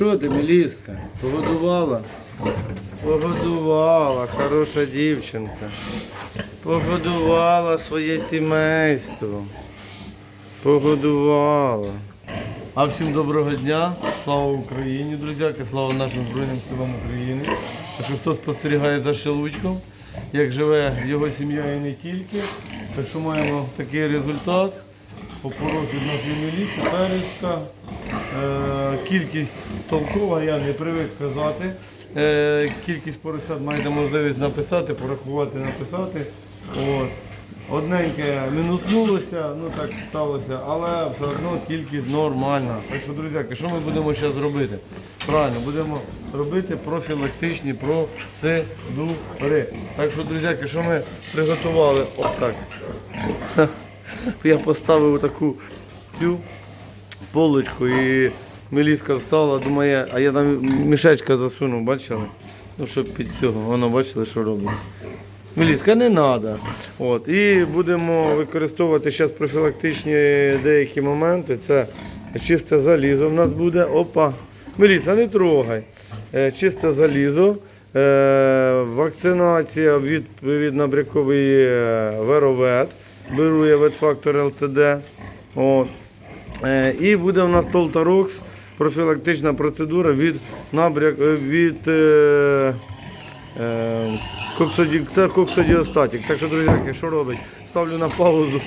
Що ти, Меліска? Погодувала? Погодувала, хороша дівчинка. Погодувала своє сімейство. Погодувала. А всім доброго дня. Слава Україні, друзяки, слава нашим Збройним силам України. А що хто спостерігає за Шелудьком, як живе його сім'я і не тільки. Так що маємо такий результат. Опорок від нашої міліси, перестка. Е, кількість толкова, я не привик казати. Е, кількість поросят маєте можливість написати, порахувати, написати. От. Одненьке мінуснулося, ну так сталося, але все одно кількість нормальна. Так що, друзяки, що ми будемо зараз робити? Правильно, будемо робити профілактичні процедури. Так що, друзяки, що ми приготували? Отак. Я поставив таку цю полочку і Меліска встала, думає, а я там мішечка засунув, бачили? Ну, щоб під цього, воно бачили, що робить. Меліска, не треба. От. І будемо використовувати зараз профілактичні деякі моменти. Це чисте залізо в нас буде. Опа. Меліса, не трогай. Е, Чисте залізо. Е, Вакцинація від, від набрякової е, веровет. Я ветфактор ЛТД. От. Е, І буде у нас Толтарокс, профілактична процедура від набряк е, від е, е, коксоді, це коксодіостатік. Так що, друзі, що робить? Ставлю на паузу.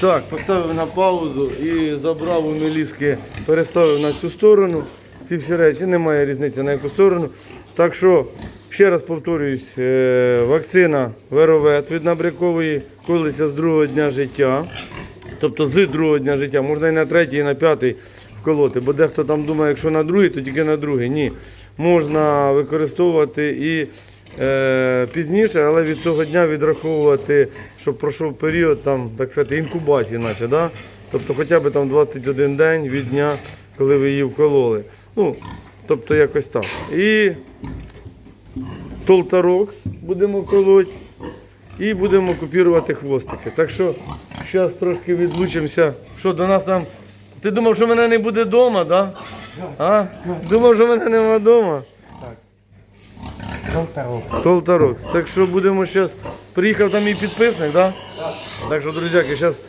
Так, поставив на паузу і забрав у міліски, переставив на цю сторону. Ці всі речі, немає різниці на яку сторону. Так що, ще раз повторююсь, е, вакцина Веровет від набрякової колиться з другого дня життя. Тобто з другого дня життя, можна і на третій, і на п'ятий вколоти. Бо дехто там думає, якщо на другий, то тільки на другий. Ні. Можна використовувати і е, пізніше, але від того дня відраховувати, щоб пройшов період там, так сказати, інкубації, наче, да? тобто хоча б там 21 день від дня, коли ви її вкололи. Ну, тобто якось так. І Толтарокс будемо колоти і будемо купувати хвостики. Так що зараз трошки відлучимося. Що до нас там. Ти думав, що мене не буде вдома, да? А? Думав, що мене нема вдома. Полторок. Толтарокс. Так що будемо зараз. Приїхав там і підписник, да? Так що, друзяки, зараз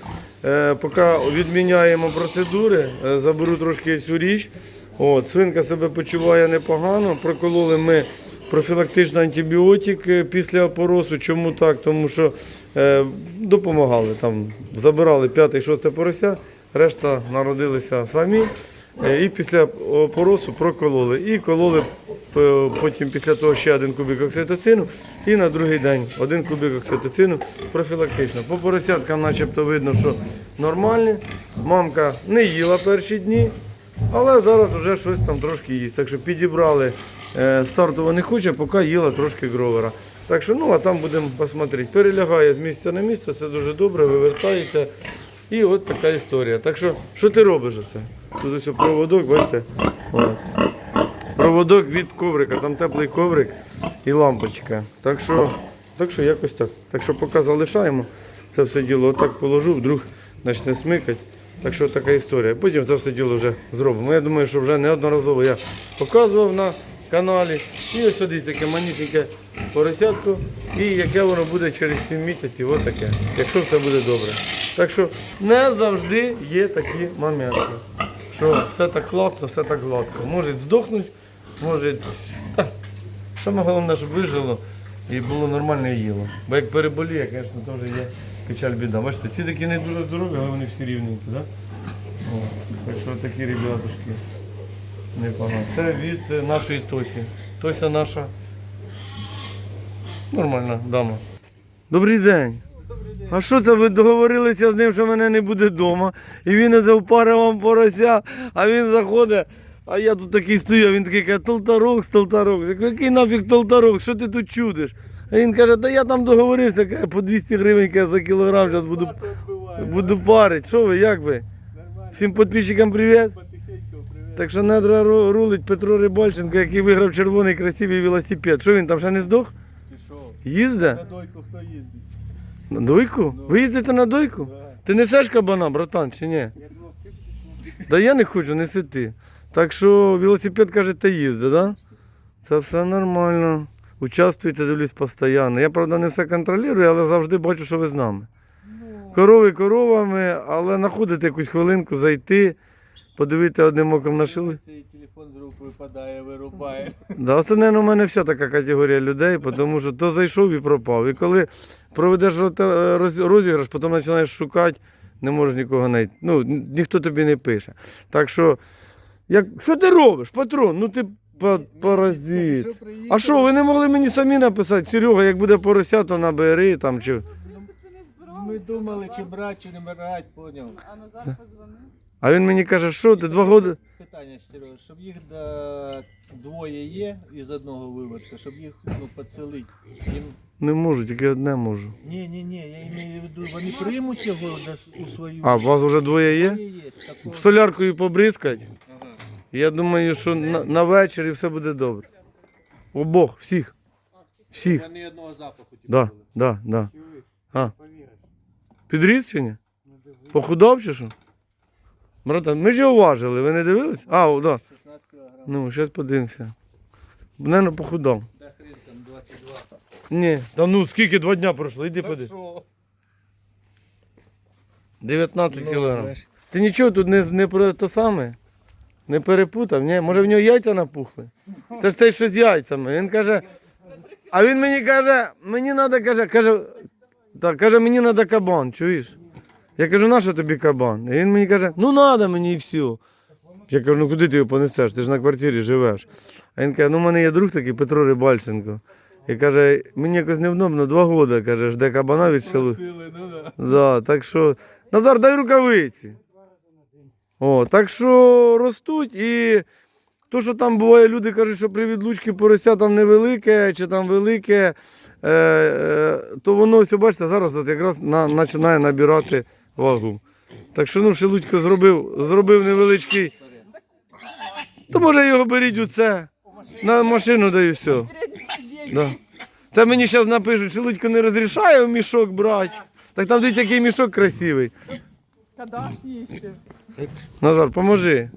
е, поки відміняємо процедури, е, заберу трошки цю річ. От, свинка себе почуває непогано. Прокололи ми профілактичний антибіотик після опоросу. Чому так? Тому що е, допомагали там, забирали 5-6 порося, решта народилися самі. Е, І після опоросу прокололи. І кололи е, потім після того ще один кубик окситоцину. І на другий день один кубик окситоцину профілактично. По поросяткам начебто видно, що нормальні. Мамка не їла перші дні, але зараз вже щось там трошки їсть. Так що підібрали е, стартово не хоче, поки їла трошки гровера. Так що, ну а там будемо посмотрети. Перелягає з місця на місце, це дуже добре, вивертається. І от така історія. Так що, що ти робиш оце? Тут ось проводок, бачите? От. Проводок від коврика, там теплий коврик і лампочка. Так що, так що якось так. Так що поки залишаємо це все діло, отак положу, вдруг почне смикати. Так що така історія. Потім це все діло вже зробимо. Я думаю, що вже неодноразово я показував на каналі. І ось дивіться, таке манісіньке поросятко. І яке воно буде через 7 місяців, отаке, якщо все буде добре. Так що не завжди є такі моменти, що все так гладко, все так гладко. Може здохнути, може. Та, Саме головне, щоб вижило і було нормальне їло. Бо як переболіє, звісно, теж є печаль біда. Бачите, ці такі не дуже здорові, але вони всі рівненькі, так? О, так що такі ребятушки. Непогано. Це від нашої Тосі. Тося наша нормальна дама. Добрий день. А що це ви договорилися з ним, що мене не буде вдома? І він не завпарив вам порося, а він заходить, а я тут такий стою, а він такий каже, толтарок, толтарок. Який нафіг толтарок, що ти тут чудиш? А він каже, та я там договорився, каже, по 200 гривень каже, за кілограм, зараз буду, буду парити. Що ви, як ви? Всім підписчикам привіт. Так що недра ру- рулить Петро Рибальченко, який виграв червоний красивий велосипед. Що він там ще не здох? Їзде? На дойку хто їздить? На дойку? Ви їздите на дойку? Да. Ти несеш кабана, братан, чи ні? Я думав, ти Да я не хочу, неси ти. Так що велосипед, кажете, їздить, да? Це все нормально. Участвуйте, дивлюсь постійно. Я, правда, не все контролюю, але завжди бачу, що ви з нами. Корови коровами, але знаходите якусь хвилинку, зайти, подивити одним оком на шили. Цей телефон з рук випадає, вирубає. Да, це, мабуть, у мене вся така категорія людей, тому що то зайшов і пропав. І коли проведеш розіграш, потім починаєш шукати, не можеш нікого знайти. Ну, ніхто тобі не пише. Так що, як, що ти робиш, патрон? Ну ти па- паразит. А що, ви не могли мені самі написати, Серега, як буде порося, то набери там чи. Ми думали, чи брати, чи не брати, поняв. А Назар позвонив. А він мені каже, що ти два роки. Питання, Серега, щоб їх да, двоє є із одного виводка, щоб їх ну, поцілити. Їм... Не можу, тільки одне можу. Ні, ні, ні, я маю в виду, вони приймуть його да, у свою. А, у вас вже двоє є? Двоє є. Такого... Соляркою побризкать. Ага. Я думаю, що на, на вечір все буде добре. Обох, всіх. Всіх. Вони одного запаху типу, Да, були. да, да. А. Підріс чи ні? Похудав чи що? Брата, ми ж його важили, ви не дивились? А, о, да. 16 кг. Ну, зараз подивимося. Наверно, похудав. Да хрен там 22. Ні, та ну скільки два дня пройшло, іди Та подивись. що? 19 Ну, кілограм. знаєш. Ти нічого тут не, не про те саме? Не перепутав? Ні? Може в нього яйця напухли? Це ж це що з яйцями. Він каже. А він мені каже, мені треба, каже, каже, так, каже, мені треба кабан, чуєш? Я кажу, на що тобі кабан? І він мені каже, ну треба мені і все. Я кажу, ну куди ти його понесеш? Ти ж на квартирі живеш. А він каже, ну в мене є друг такий Петро Рибальченко. І каже, мені якось невдобно, два роки, каже, жде кабана від. Ну да. Так що. Назар, дай рукавиці. О, так що ростуть і то, що там буває, люди кажуть, що при відлучці порося там невелике чи там велике, е, е, то воно все, бачите, зараз от якраз на, починає набирати вагу. Так що ну, Шелудько зробив, зробив невеличкий. То може його беріть у це. На машину даю все. Да. Та мені зараз напишуть, Шелудько не розрішає в мішок брати. Так там дивіться, який мішок красивий. Кадашні ще. Назар, поможи.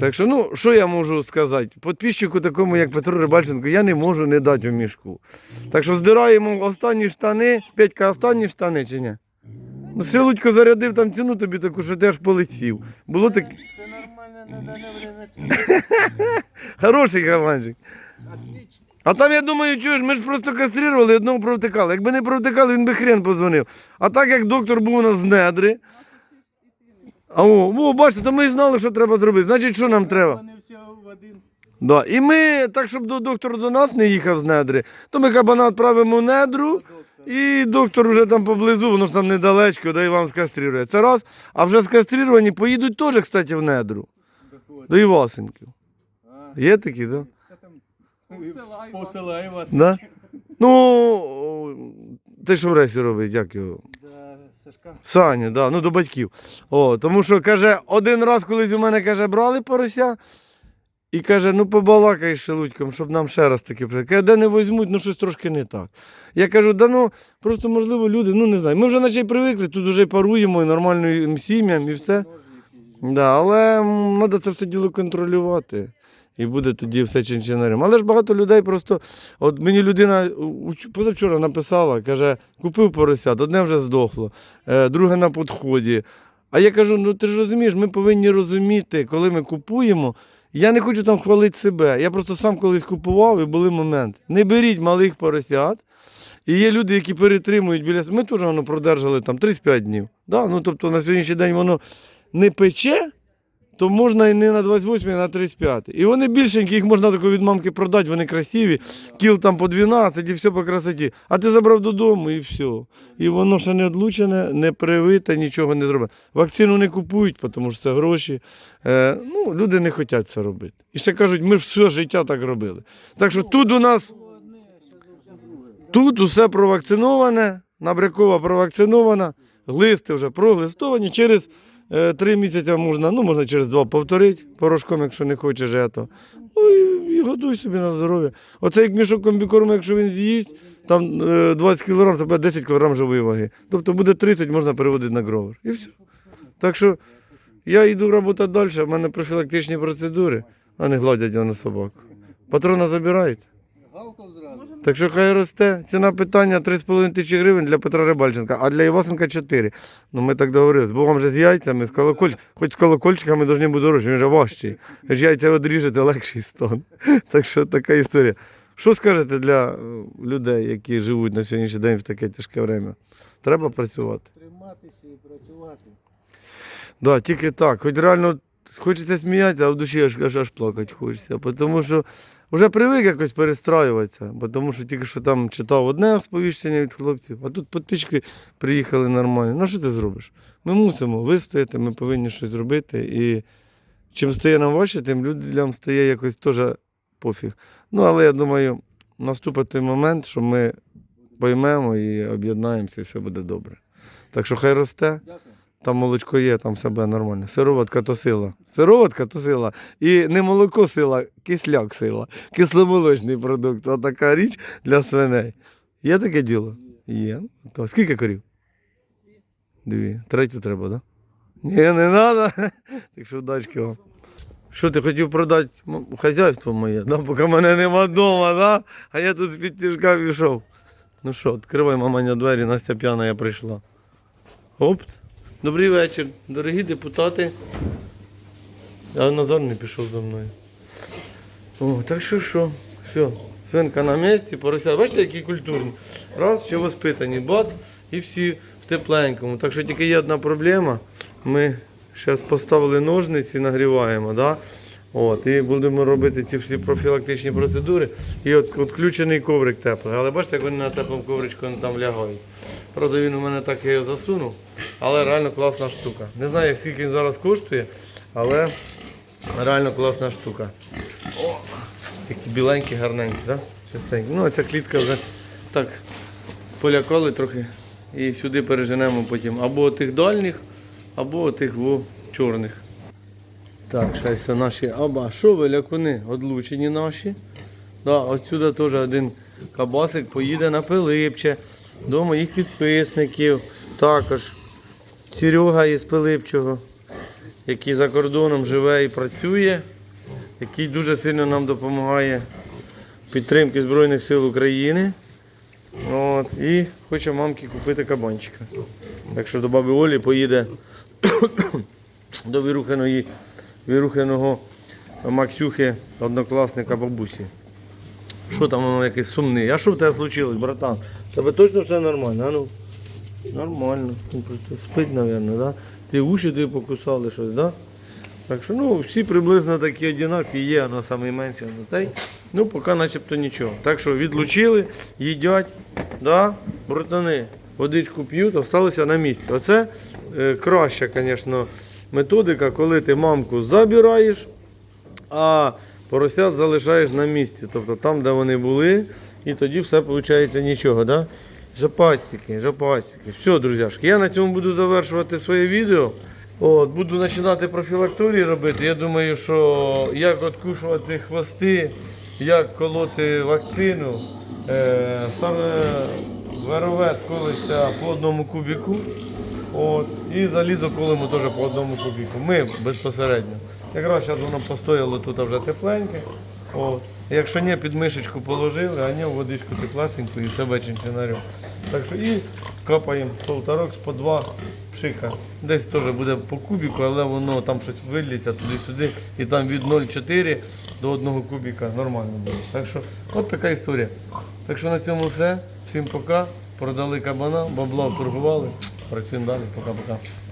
Так що, ну, що я можу сказати? Подписчику такому, як Петро Рибальченко, я не можу не дати в мішку. Так що здираємо останні штани, Петька, останні штани чи ні? Ну, Силудько зарядив там ціну тобі таку, що ти аж полетів. Було так Це нормально, не дане время. хороший. Отлично. А там, я думаю, чуєш, ми ж просто кастрирували, одного провтикали. Якби не провтикали, він би хрен подзвонив. А так як доктор був у нас з недри. А о, о, бачите, то ми і знали, що треба зробити. Значить, що нам треба? Вони всі в один. Да. І ми, так, щоб до доктор до нас не їхав з недри, то ми кабана відправимо в недру, і доктор вже там поблизу, воно ж там недалечко, да і вам скастрирує. Це раз. А вже скастрировані поїдуть теж, кстати, в недру. До Івасенків. Є такі, так? Да? Посилай вас. Да? Ну, ти що в рейсі робить, як його? Сашка. Саня, да, ну до батьків. О, тому що каже, один раз колись у мене каже, брали порося. І каже, ну побалакай з шелудьком, щоб нам ще раз таке прийти. Каже, де не візьмуть, ну щось трошки не так. Я кажу, да ну просто можливо люди, ну не знаю. Ми вже наче й привикли, тут вже паруємо, і нормальним сім'ям, і все. Да, але треба це все діло контролювати. І буде тоді все чинчинарем. Але ж багато людей просто. От мені людина позавчора написала, каже, купив поросят, одне вже здохло, е, друге на підході. А я кажу: ну ти ж розумієш, ми повинні розуміти, коли ми купуємо. Я не хочу там хвалити себе. Я просто сам колись купував і були моменти. Не беріть малих поросят. І є люди, які перетримують біля Ми теж воно продержали там 35 днів. Да? Ну, тобто на сьогоднішній день воно не пече, то можна і не на 28, а на 35. І вони більшенькі, їх можна тако від мамки продати, вони красиві, кіл там по 12 і все по красоті. А ти забрав додому і все. І воно ще не одлучене, не привите, нічого не зробить. Вакцину не купують, тому що це гроші. Е, ну, люди не хочуть це робити. І ще кажуть, ми все життя так робили. Так що тут у нас. Тут усе провакциноване, набрякова провакцинована, глисти вже проглистовані. Через три місяці можна, ну можна через два повторити порошком, якщо не хочеш ето. Ну і, і годуй собі на здоров'я. Оце як мішок комбікорму, якщо він з'їсть, там е, 20 кг, то буде 10 кг живої ваги. Тобто буде 30, можна переводити на гровер. І все. Так що Я йду працювати далі, в мене профілактичні процедури, а не гладять його на собаку. Патрона забирають. Так що хай росте. Ціна питання 3,5 тисячі гривень для Петра Рибальченка, а для Івасенка 4. Ну ми так договорились. Бо вам же з яйцями, з колоколь... хоч з колокольчиками повинні бути дорожчі, він же важчий. Ж яйця одріжете, легший стан. Так що така історія. Що скажете для е, людей, які живуть на сьогоднішній день в таке тяжке время? Треба працювати. Триматися і працювати. Да, тільки так. Хоч реально хочеться сміятися, а в душі аж, аж, аж плакати хочеться. Тому що вже привик якось перестраюватися, бо тому що тільки що там читав одне сповіщення від хлопців, а тут підписчики приїхали нормально. Ну що ти зробиш? Ми мусимо вистояти, ми повинні щось зробити. І чим стає нам важче, тим людям стає якось теж пофіг. Ну, але я думаю, наступить той момент, що ми поймемо і об'єднаємося, і все буде добре. Так що хай росте. Дякую. Там молочко є, там все буде нормально. Сироватка то сила. Сироватка то сила. І не молоко сила, кисляк сила. Кисломолочний продукт. Отака річ для свиней. Є таке діло? Є. То скільки корів? Дві. Третю треба, так? Да? Ні, не треба. Так що удачки вам. Що ти хотів продати хазяйство моє, да? поки мене нема вдома, да? а я тут з-під тяжка пішов. Ну що, відкривай маманя двері, Настя п'яна я прийшла. Оп. Добрий вечір, дорогі депутати. А Назар не пішов за мною. О, так що що? Все, свинка на місці, порося. Бачите, які культурні. Раз, ще воспитані, бац, і всі в тепленькому. Так що тільки є одна проблема. Ми зараз поставили ножниці, нагріваємо, да? От, і будемо робити ці всі профілактичні процедури. І от відключений коврик теплий. Але бачите, як вони на теплому ковричку там лягають. Правда, він у мене так я засунув, але реально класна штука. Не знаю, скільки він зараз коштує, але реально класна штука. О, такі біленькі, гарненькі, так? Чистенькі. Ну, а ця клітка вже так полякали трохи. І сюди переженемо потім або тих дальніх, або тих чорних. Так, все наші аба. Що ви, лякуни, одлучені наші. Да, отсюди теж один кабасик поїде на Пилипче до моїх підписників. Також Серега із Пилипчого, який за кордоном живе і працює, який дуже сильно нам допомагає в підтримці Збройних сил України. От, і хоче мамки купити кабанчика. Так що до баби Олі поїде до Вірухиної, Вірухиного Максюхи, однокласника бабусі. Що там воно якийсь сумний? А що в тебе случилось, братан? Тебе точно все нормально? А ну? Нормально. Спить, мабуть, да? Ти уші тобі покусали щось, да? Так що ну, всі приблизно такі одинакові є, воно найменше. Та ну, поки начебто нічого. Так що відлучили, їдять, да? братани, водичку п'ють, залишилися на місці. Оце е, краща, звісно, методика, коли ти мамку забираєш, а поросят залишаєш на місці, тобто там, де вони були, і тоді все виходить нічого. Да? Жопастики, жопастики. Все, друзяшки, я на цьому буду завершувати своє відео. От, буду починати профілакторії робити. Я думаю, що як откушувати хвости, як колоти вакцину. Е, саме веровет колиться по одному кубіку. От, і залізо колимо теж по одному кубіку. Ми безпосередньо. Якраз зараз воно постояло тут вже тепленьке. От. Якщо ні, під мишечку положили, а ні, в водичку теплесеньку і себе чинчинарем. Так що і капаємо полторок по два пшика. Десь теж буде по кубіку, але воно там щось виліться туди-сюди. І там від 0,4 до 1 кубіка нормально буде. Так що от така історія. Так що на цьому все. Всім пока. Продали кабана, бабла торгували. Para que se andar, tocar para cá.